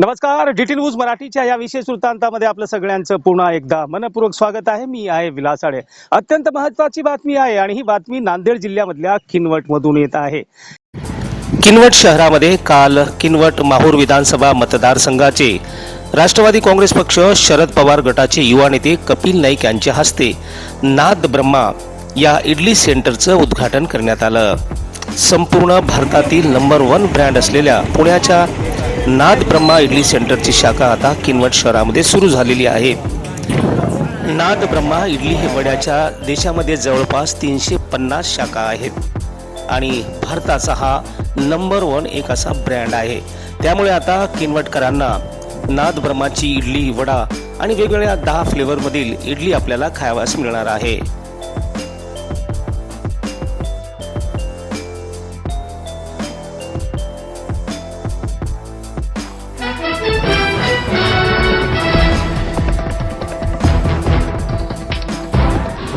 नमस्कार D news मराठीच्या या विशेष वृत्तांतामध्ये आपलं सगळ्यांचं पुन्हा एकदा मनपूर्वक स्वागत आहे. मी आहे विलासाडे. अत्यंत महत्वाची बातमी आहे आणि ही बातमी नांदेड जिल्ह्यामधल्या किनवट मधून येत आहे. किनवट शहरामध्ये काल किनवट माहूर विधानसभा मतदारसंघाचे राष्ट्रवादी काँग्रेस पक्ष शरद पवार गटाचे युवा नेते कपिल नाईक यांच्या हस्ते नाद ब्रह्मा या इडली सेंटरचं उद्घाटन करण्यात आलं. संपूर्ण भारतातील नंबर वन ब्रँड असलेल्या पुण्याच्या नाद ब्रह्मा इडली सेंटरची शाखा आता किनवट शहरामध्ये सुरू झालेली आहे. नाद ब्रह्मा इडली हे वड्याच्या देशामध्ये जवळपास तीनशे पन्नास शाखा आहेत. आणि भारताचा हा नंबर वन एक असा ब्रँड आहे. त्यामुळे आता किनवटकरांना नाद ब्रह्माची इडली वडा आणि वेगवेगळ्या दहा फ्लेवरमधील इडली आपल्याला खावास मिळणार आहे.